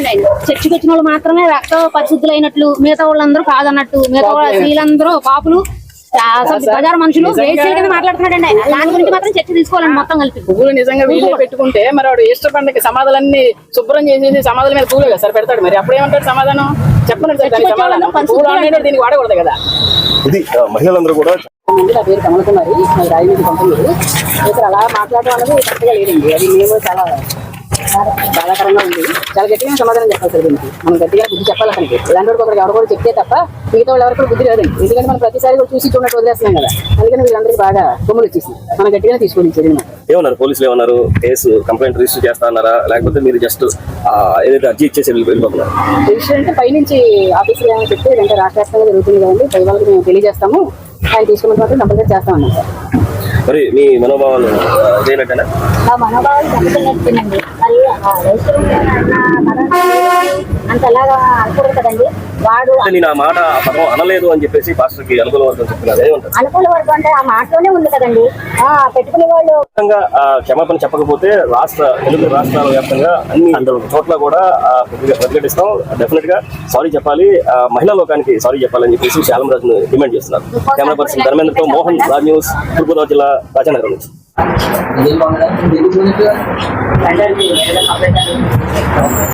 చెప్తున్నాడండి ఆయన చర్చికి వచ్చిన వాళ్ళు మాత్రమే రక్త పరిశుద్ధులు అయినట్లు మిగతా వాళ్ళందరూ కాదన్నట్టు మిగతా వాళ్ళ స్త్రీలందరూ పాపులు బజార్ మనుషులు వేస్ట్ కింద మాట్లాడుతున్నాడండి ఆయన. దాని గురించి మాత్రం చర్చ తీసుకోవాలండి మొత్తం కలిపి. పువ్వులు నిజంగా వీళ్ళే పెట్టుకుంటే మరి వాడు ఈస్టర్ పండుగ సమాధానాన్ని శుభ్రం చేసేసి సమాధుల మీద పూలే కదా సార్ పెడతాడు మరి? అప్పుడు ఏమంటాడు సమాధానం? చెప్పండి సార్ దానికి సమాధానం. పువ్వులు అనేది దీనికి వాడకూడదు కదా. ఇది మహిళలందరూ కూడా నా పేరు కమల కుమారి మరి రాజమండ్రి పంతొమ్మిది ఇక్కడ అలా మాట్లాడడం అనేది కరెక్ట్గా లేదండి. అది మేము చాలా బాధాకరంగా ఉంది. చాలా గట్టిగా సమాధానం చెప్పాలి సార్ దీనికి. మనం గట్టిగా బుద్ధి చెప్పాలి అతనికి. ఇలాంటి వాడికి ఒకరికి ఎవరు కూడా చెప్తే తప్ప మిగతా వాళ్ళు ఎవరికి కూడా బుద్ధి లేదండి. ఎందుకంటే మనం ప్రతిసారి కూడా చూసి చూడట్టు వదిలేస్తున్నాం కదా. అందుకని వీళ్ళందరికీ బాగా కొమ్ములు వచ్చేసింది మనం గట్టిగా తీసుకోండి చర్యలు. ఏమన్నారు? పోలీసులు ఏమన్నారు? కేసు కంప్లైంట్ రిజిస్టర్ చేస్తా అన్నారా? లేకపోతే మీరు జస్ట్ ఏదైతే అర్జీ ఇచ్చేసి వెళ్ళి- వెళ్ళిపోతున్నారు? విషయం అంటే పైనుంచి ఆఫీసులు ఏమైనా చెప్తే ఇదంటే రాష్ట్ర వ్యాప్తంగా జరుగుతుంది కదండి. పై వాళ్ళకి మేము తెలియజేస్తాము. ఆయన తీసుకున్న మాత్రం కంపల్సరీ చేస్తామన్నాం సార్ మరి మీ మనోభావాలు ఆ, ఇదేనట్టేనా మా మనోభావాలు దెబ్బతిన్నట్టుందండి. మరి ఆ రైతులు అంతలాగా అనుకోరు కదండి. వాడు అంటే నేను ఆ మాట ఆ పదం అనలేదు అని చెప్పేసి పాస్టర్కి అనుకూల వర్గం చెప్తున్నారు. ఏమంటారు? అనుకూల వర్గం అంటే ఆ మాటలోనే ఉంది కదండి. ఆ పెట్టుకునే వాళ్ళు ఆ, క్షమాపణ చెప్పకపోతే రాష్ట్ర తెలుగు రాష్ట్రాల వ్యాప్తంగా అన్ని చోట్ల కూడా ఆ, ప్రతిఘ- ప్రతిఘటిస్తాం. డెఫినెట్గా సారీ చెప్పాలి. ఆ, మహిళా లోకానికి సారీ చెప్పాలని చెప్పేసి శ్యామరాజు డిమాండ్ చేస్తున్నారు. కెమెరా పర్సన్ ధర్మేంద్రతో మోహన్ రాజ్ న్యూస్ తూర్పుగోదావరి జిల్లా రాజనగరం నుంచి ఏం బాగుందా